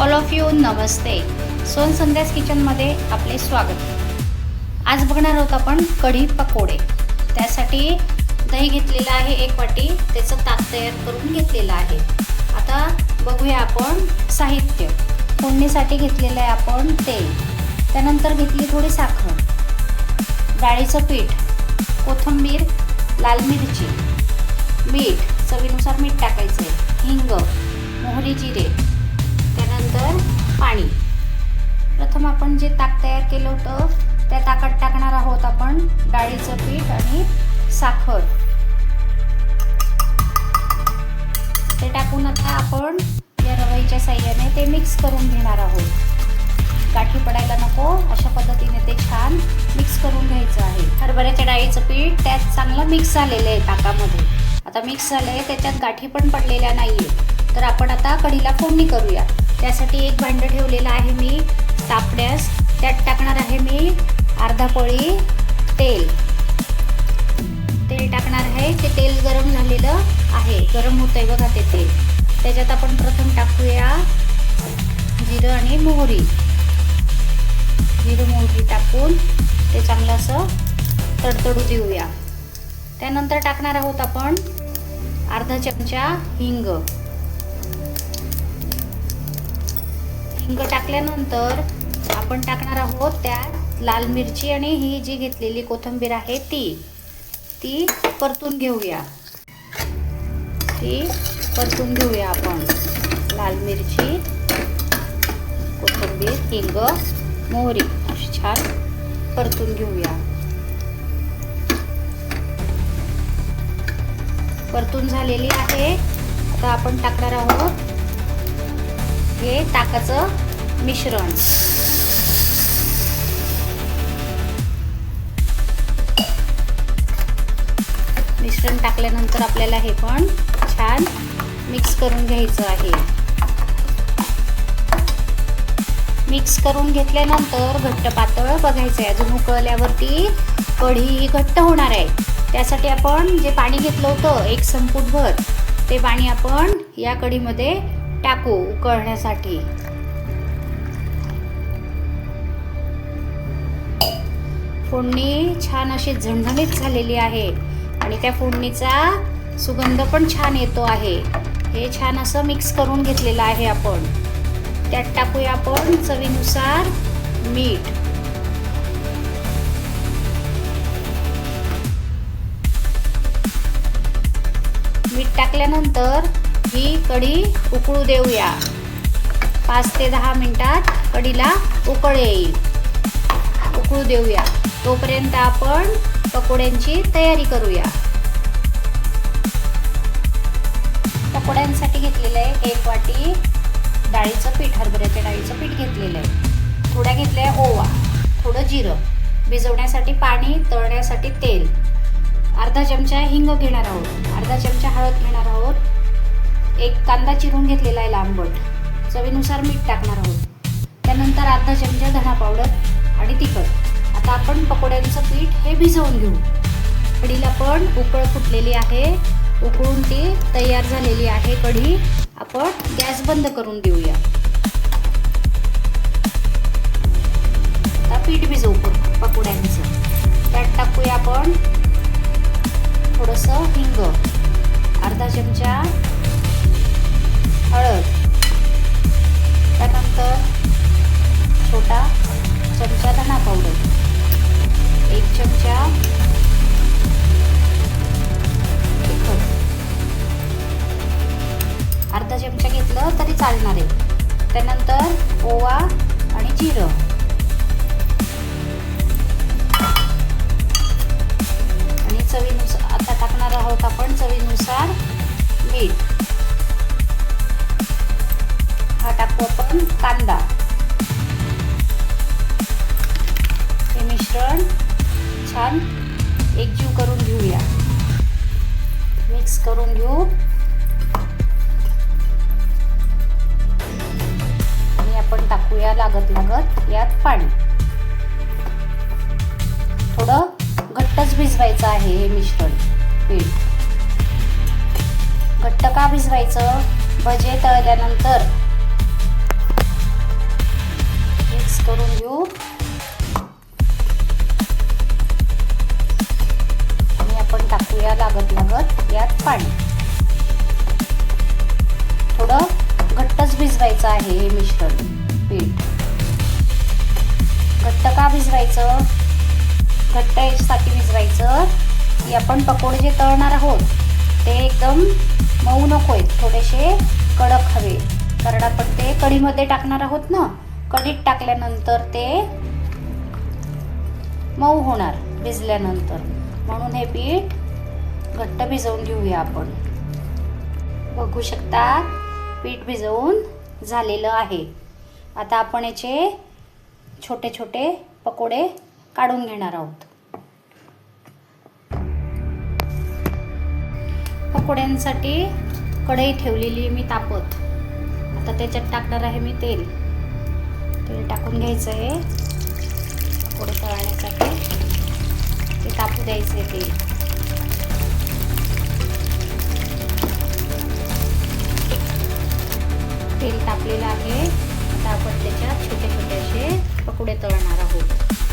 All of you नमस्ते. सोन संध्यास किचनमध्ये आपले स्वागत. आज बघणार आहोत आपण कढी पकोडे. त्यासाठी दही घेतलेलं आहे एक वाटी त्याचं ताक तयार करून घेतलेलं आहे. आता बघूया आपण साहित्य. फोडणीसाठी घेतलेलं आहे आपण तेल. त्यानंतर घेतली थोडी साखर. डाळीचं पीठ कोथिंबीर लाल मिरची मीठ चवीनुसार मीठ टाकायचं हिंग मोहरी जिरे. त्यानंतर पाणी. प्रथम आपण जे ताक तयार केलं होतं त्या ताकात टाकणार आहोत आपण डाळीचं पीठ आणि साखर. ते टाकून आता आपण या रवईच्या साह्याने ते मिक्स करून घेणार आहोत. गाठी पडायला नको अशा पद्धतीने ते छान मिक्स करून घ्यायचं आहे. हरभऱ्याच्या डाळीचं पीठ त्यात चांगलं मिक्स झालेलं आहे ताकामध्ये. आता मिक्स झालं आहे त्याच्यात गाठी पण पडलेल्या नाही आहेत तर आपण आता कढीला फोडणी करूया. त्यासाठी एक भांडं ठेवलेलं आहे मी तापड्यास त्यात टाकणार आहे मी अर्धा पळी तेल. तेल टाकणार आहे. ते तेल गरम झालेलं आहे. गरम होतंय बघा ते तेल. त्याच्यात आपण प्रथम टाकूया जिरं आणि मोहरी. जिरं मोहरी टाकून ते चांगलं असं तडतडू देऊया. त्यानंतर टाकणार आहोत आपण अर्धा चमचा हिंग. हिंग टाकल्यानंतर आपण टाकणार आहोत त्यात लाल मिरची आणि ही जी घेतलेली कोथिंबीर आहे ती ती परतून घेऊया. ती परतून घेऊया आपण. लाल मिरची कोथिंबीर हिंग मोहरी अशी छान परतून घेऊया. परतून झालेली आहे. आता आपण टाकणार आहोत हे ताकाचं मिश्रण. मिश्रण टाकल्यानंतर आपल्याला हे पण छान मिक्स करून घ्यायचं आहे. मिक्स करून घेतल्यानंतर घट्ट पातळ बघायचं आहे अजून उकळल्यावरती कढी घट्ट होणार आहे. त्यासाठी आपण जे पाणी घेतलं होतं एक संपूटभर ते पाणी आपण या कढीमध्ये टाकू उकळण्यासाठी फोडणी छान अशी झणझणीत झालेली आहे आणि त्या फोडणीचा सुगंध पण छान येतो आहे. हे छान असं मिक्स करून घेतलेलं आहे आपण. त्यात टाकूया आपण चवीनुसार मीठ. मीठ टाकल्यानंतर ही कढी उकळू देऊया. पाच ते दहा मिनिटात कढीला उकळ येईल. उकळू देऊया. तोपर्यंत आपण पकोड्यांची तयारी करूया. पकोड्यांसाठी घेतलेलं आहे एक वाटी डाळीचं पीठ हरभऱ्याच्या डाळीचं पीठ घेतलेलं आहे. थोड्या घेतल्या आहे ओवा थोडं जिरं. भिजवण्यासाठी पाणी तळण्यासाठी तेल. अर्धा चमचा हिंग घेणार आहोत. अर्धा चमचा हळद घेणार आहोत. एक कांदा चिरून घेतलेला आहे लांबट चवीनुसार मीठ टाकणार आहोत. त्यानंतर अर्धा चमचा धणा पावडर आणि तिखट. आता आपण पकोड्यांचं पीठ हे भिजवून घेऊ. कढीला पण उकळ फुटलेली आहे. उकळून ती तयार झालेली आहे. कढी आपण गॅस बंद करून देऊया. आता पीठ भिजवू पकोड्यांचं. त्यात टाकूया आपण थोडंसं हिंग. अर्धा चमचा हळद. त्यानंतर छोटा चमचा धना पावडर एक चमचा तिखट. अर्धा चमचा घेतलं तरी चालणार आहे. त्यानंतर ओवा आणि जिरं. आणि चवीनुसार आता टाकणार आहोत आपण चवीनुसार मीठ. आपण कांदा. हे मिश्रण छान एकजीव करून घेऊया. मिक्स करून घेऊ. आणि आपण टाकूया लागत लागत यात पाणी. थोडं घट्टच भिजवायचं आहे हे मिश्रण. पीठ. घट्ट का भिजवायचं? भजे तळल्यानंतर पाणी. थोडं घट्टच भिजवायचं आहे हे मिश्रण पीठ. घट्ट का भिजवायचं? घट्ट याच्यासाठी भिजवायचं की आपण पकोडे जे तळणार आहोत ते एकदम मऊ नको आहेत थोडेसे कडक हवे. कारण आपण ते कढीमध्ये टाकणार आहोत ना कढीत टाकल्यानंतर ते मऊ होणार भिजल्यानंतर. म्हणून हे पीठ घट्ट भिजवून घेऊया आपण. बघू शकता पीठ भिजवून झालेलं आहे. आता आपण याचे छोटे छोटे पकोडे काढून घेणार आहोत. पकोड्यांसाठी कढई ठेवलेली मी तापत. आता त्याच्यात टाकणार आहे मी तेल. तेल टाकून घ्यायचं आहे पकोडे तळण्यासाठी ते तापू द्यायचं आहे तेल. तेल तापलेलं आहे. आता आपण त्याच्यात छोटे छोटे असे पकोडे तळणार आहोत.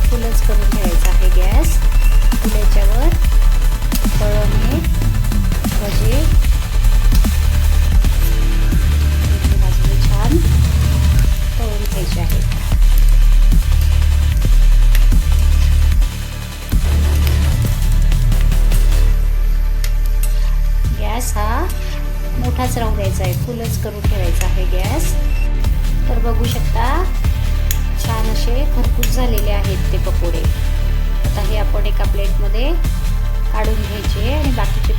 फुलच करून घ्यायचा आहे गॅस. त्याच्यावर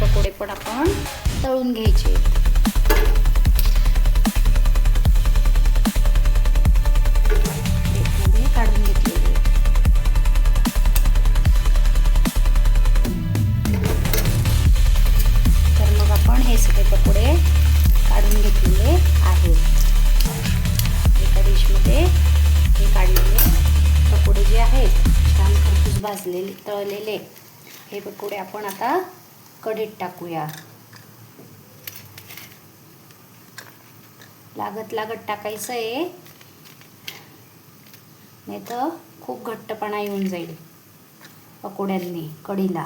पकोडे पण आपण तळून घ्यायचे. काढून घेतलेले. तर मग आपण हे सगळे पकोडे काढून घेतलेले आहेत. एका डिशमध्ये हे काढलेले पकोडे जे आहेत छान खरपूस भाजलेले तळलेले हे पकोडे आपण आता कढीत टाकूया. लागत लागत टाकायचं आहे नाही तर खूप घट्टपणा येऊन जाईल पकोड्यांनी कढीला.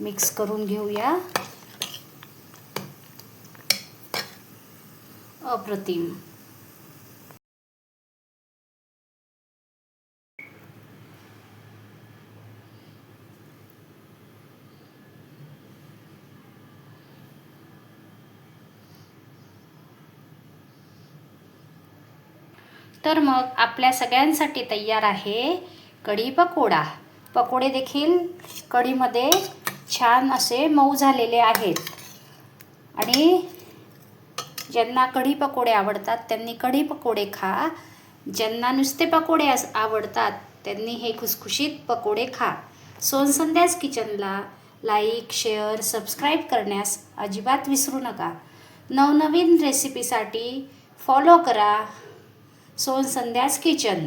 मिक्स करून घेऊया. अप्रतिम. तर मग आपल्या सगळ्यांसाठी तयार आहे कढी पकोडा. पकोडे देखील कढीमध्ये छान असे मऊ झालेले आहेत. आणि ज्यांना कढी पकोडे आवडतात त्यांनी कढी पकोडे खा. ज्यांना नुसते पकोडे अस आवडतात त्यांनी हे खुसखुशीत पकोडे खा. सोनसंध्याच किचनला लाईक शेअर सबस्क्राईब करण्यास अजिबात विसरू नका. नवनवीन रेसिपीसाठी फॉलो करा. सोनसंध्याच किचन.